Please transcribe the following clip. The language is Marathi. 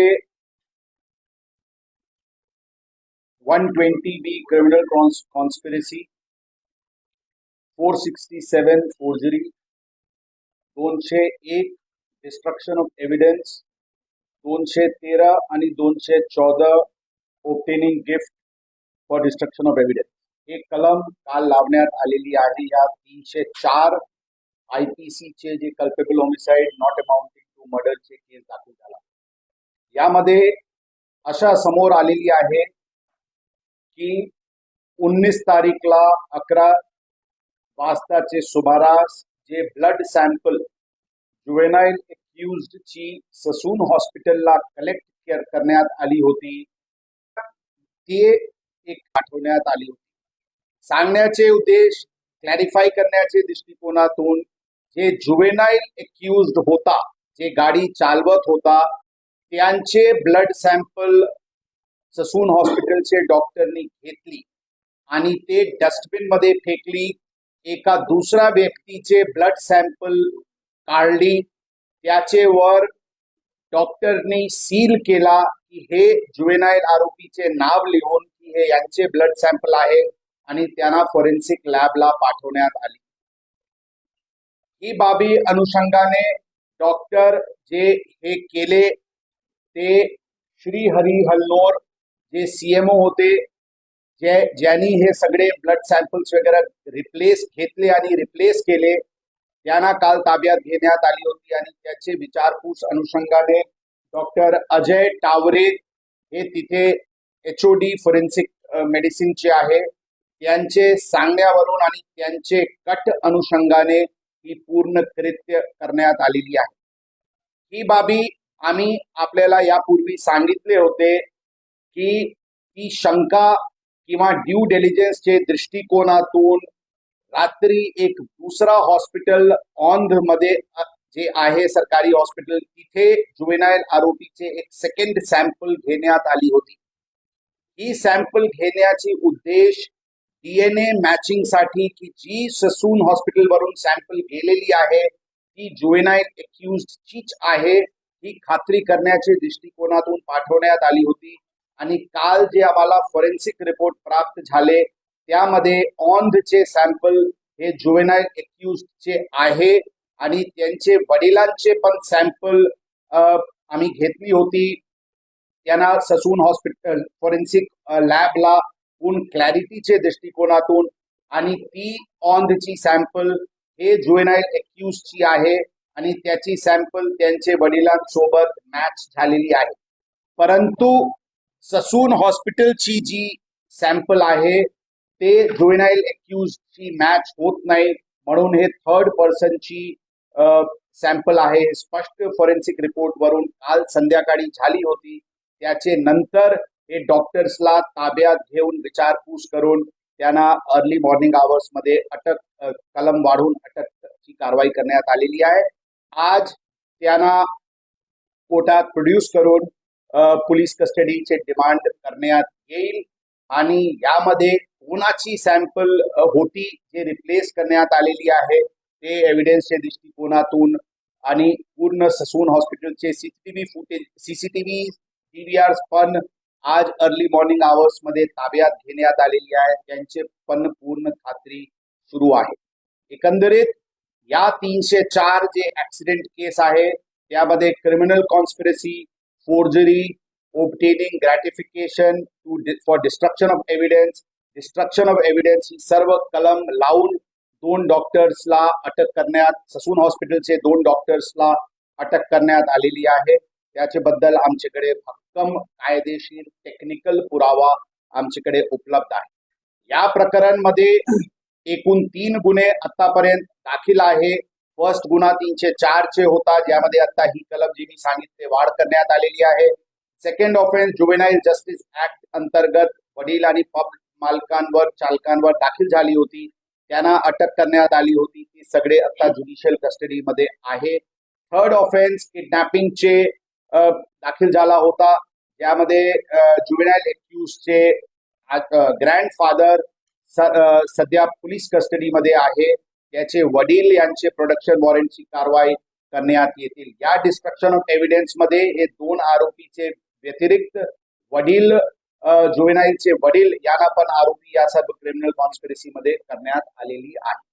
यामध्ये one twenty B criminal conspiracy four sixty seven forgery दोनशे एक डिस्ट्रक्शन ऑफ एव्हिडन्स दोनशे तेरा आणि दोनशे चौदा obtaining gift for destruction of evidence हे कलम काल लावण्यात आलेली आहे. या तीनशे चार आय पी सीचे जे culpable homicide not amounting to मर्डरचे case दाखल झाला. यामध्ये अशा समोर आलेली आहे की उन्नीस तारीखला अकरा वाजताचे सुमारास जे ब्लड सॅम्पल जुवेनाईल ची ससून हॉस्पिटलला कलेक्ट केअर करण्यात आली होती ते एक पाठवण्यात आली होती. सांगण्याचे उद्देश क्लॅरिफाय करण्याचे दृष्टिकोनातून जे जुवेनाईल एक्युज होता जे गाडी चालवत होता त्यांचे ब्लड सॅम्पल ससून हॉस्पिटलचे डॉक्टरनी घेतली आणि ते डस्टबिनमध्ये फेकली. एका दुसऱ्या व्यक्तीचे ब्लड सॅम्पल काढली. त्याचे वर डॉक्टरनी सील केला की हे जुवेनाईल आरोपीचे नाव लिहून की हे यांचे ब्लड सॅम्पल आहे आणि त्यांना फॉरेन्सिक लॅबला पाठवण्यात आली. ही बाबी अनुषंगाने डॉक्टर जे हे केले ते श्री हरी हल्लोर जे सीएमओ होते जे ज्यांनी हे सगळे ब्लड सॅम्पल्स वगैरे रिप्लेस घेतले आणि रिप्लेस केले त्यांना काल ताब्यात घेण्यात आली होती आणि त्याचे विचारपूस अनुषंगाने डॉक्टर अजय टावरे हे तिथे एच ओ डी फॉरेन्सिक मेडिसिनचे आहे. त्यांचे सांगण्यावरून आणि त्यांचे कट अनुषंगाने ही पूर्ण कृत्य करण्यात आलेली आहे. ही बाबी आम्ही आपल्याला यापूर्वी सांगितले होते की ती शंका किंवा ड्यू डेलिजन्सचे दृष्टिकोनातून रात्री एक दुसरा हॉस्पिटल ऑंधमध्ये जे आहे सरकारी हॉस्पिटल तिथे जुवेनायल आरोपीचे एक सेकंड सॅम्पल घेण्यात आली होती. ही सॅम्पल घेण्याची उद्देश डीएनए मॅचिंगसाठी की जी ससून हॉस्पिटल वरून सॅम्पल गेलेली आहे ती जुवेनायल एक्युज चीच आहे ही खात्री करण्याच्या दृष्टिकोनातून पाठवण्यात आली होती. आणि काल जे आम्हाला फॉरेन्सिक रिपोर्ट प्राप्त झाले त्यामध्ये ऑंधचे सॅम्पल हे जुवेनाईल एक्युजचे आहे आणि त्यांचे वडिलांचे पण सॅम्पल आम्ही घेतली होती. त्यांना ससून हॉस्पिटल फॉरेन्सिक लॅबला पूर्ण क्लॅरिटीचे दृष्टिकोनातून आणि ती ऑंधची सॅम्पल हे जुवेनाईल एक्युजची आहे. आणि त्याची सॅम्पल त्यांचे वडिलांसोबत मॅच झालेली आहे. परंतु ससून हॉस्पिटलची जी सॅम्पल आहे ते जुवेनाईल एक्युजची मॅच होत नाही. म्हणून हे थर्ड पर्सनची सॅम्पल आहे. स्पष्ट फॉरेन्सिक रिपोर्ट वरून काल संध्याकाळी झाली होती. त्याचे नंतर हे डॉक्टर्सला ताब्यात घेऊन विचारपूस करून त्यांना अर्ली मॉर्निंग आवर्समध्ये अटक कलम वाढून अटकची कारवाई करण्यात आलेली आहे. आज त्यांना कोर्टात प्रोड्यूस करून पोलीस कस्टडीचे डिमांड करण्यात येईल आणि यामध्ये कोणाची सॅम्पल होती जे रिप्लेस करण्यात आलेली आहे ते एव्हिडन्सच्या दृष्टिकोनातून आणि पूर्ण ससून हॉस्पिटलचे सीसीटीव्ही फुटेज सीसीटीव्ही डीव्हीआर पण आज अर्ली मॉर्निंग आवर्समध्ये ताब्यात घेण्यात आलेली आहे त्यांचे पण पूर्ण खात्री सुरू आहे. एकंदरीत या तीनशे चार जे ऍक्सिडेंट केस आहे त्यामध्ये criminal conspiracy forgery obtaining gratification to for destruction of evidence destruction of evidence ही सर्व कलम लावून दोन डॉक्टर्सला अटक करण्यात ससून हॉस्पिटलचे दोन डॉक्टर्सला अटक करण्यात आलेली आहे. त्याच्याबद्दल आमच्याकडे भक्कम कायदेशीर टेक्निकल पुरावा आमच्याकडे उपलब्ध आहे. या प्रकरणमध्ये एकूण तीन गुन्हे आतापर्यंत दाखल आहे. फर्स्ट गुन्हा तीनशे चारचे होता ज्यामध्ये आता ही कलम जी मी सांगितले वाढ करण्यात आलेली आहे. Second offence juvenile justice act अंतर्गत वडील आणि पब मालकांवर चालकांवर दाखल झाली होती. त्यांना अटक करण्यात आली होती. ती सगळे आता ज्युडिशियल कस्टडीमध्ये आहे. थर्ड ऑफेन्स किडनॅपिंगचे दाखल झाला होता. ज्यामध्ये जुवेनाईल ग्रँड ग्रँडफादर सध्या पोलीस कस्टडीमध्ये आहे. त्याचे वडील यांचे प्रोडक्शन वॉरंटची कारवाई करण्यात येतील. या डिस्ट्रक्शन ऑफ एव्हिडन्समध्ये हे दोन आरोपीचे व्यतिरिक्त वडील जुवेनाईलचे वडील यांना पण आरोपी या सर्व क्रिमिनल कॉन्स्पिरसी मध्ये करण्यात आलेली आहे.